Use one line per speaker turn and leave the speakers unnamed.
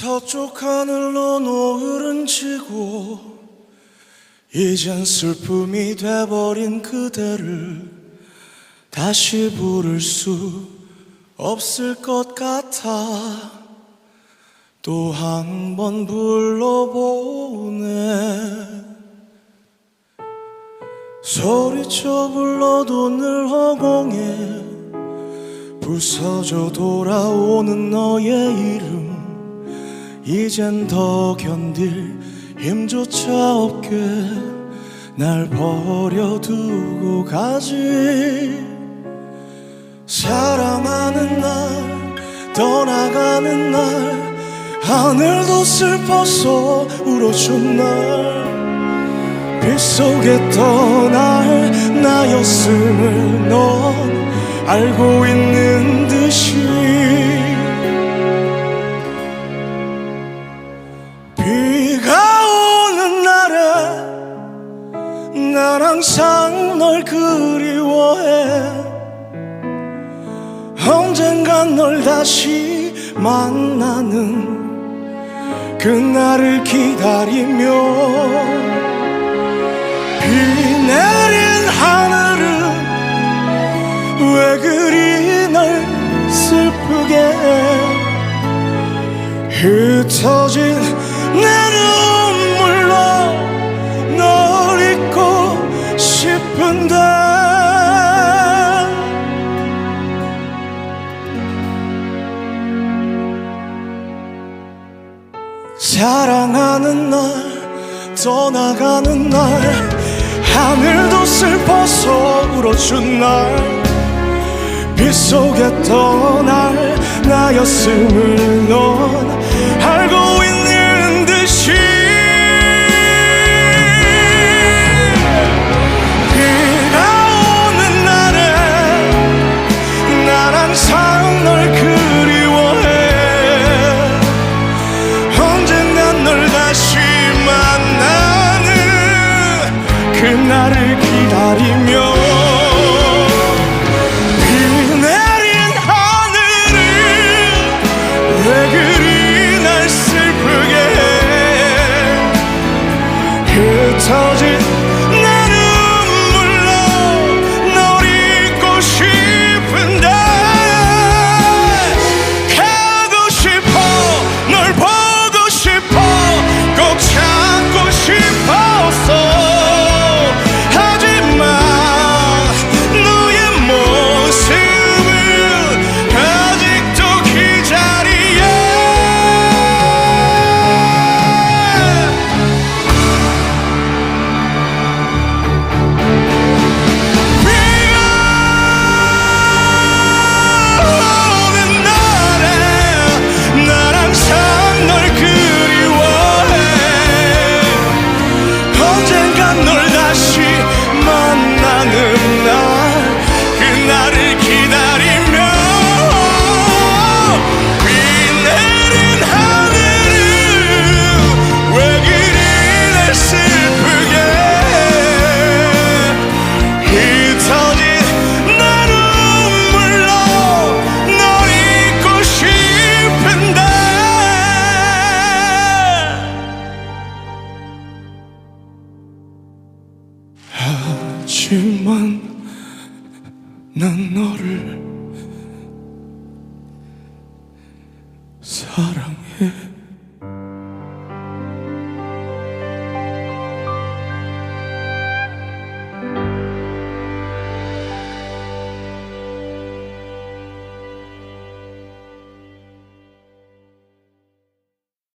서쪽 하늘로 노을은 지고 이젠 슬픔이 돼버린 그대를 다시 부를 수 없을 것 같아. 또 한 번 불러보네. 소리쳐 불러도 늘 허공에 부서져 돌아오는 너의 이름 이젠 더 견딜 힘조차 없게 날 버려두고 가지. 사랑하는 날 떠나가는 날 하늘도 슬퍼서 울어준 날. 빗속에 떠날 나였음을 넌 알고 있는 항상 널 그리워해. 언젠간 널 다시 만나는 그날을 기다리며 비 내린 하늘은 왜 그리 날 슬프게 해 흩어진 내 사랑하는 날 떠나가는 날 하늘도 슬퍼서 울어준 날 빗속에 떠날 나였음을 넌 기다리며 비 내린 하늘은 왜 그리 날 슬프게 해 흩어진 하지만 난 너를 사랑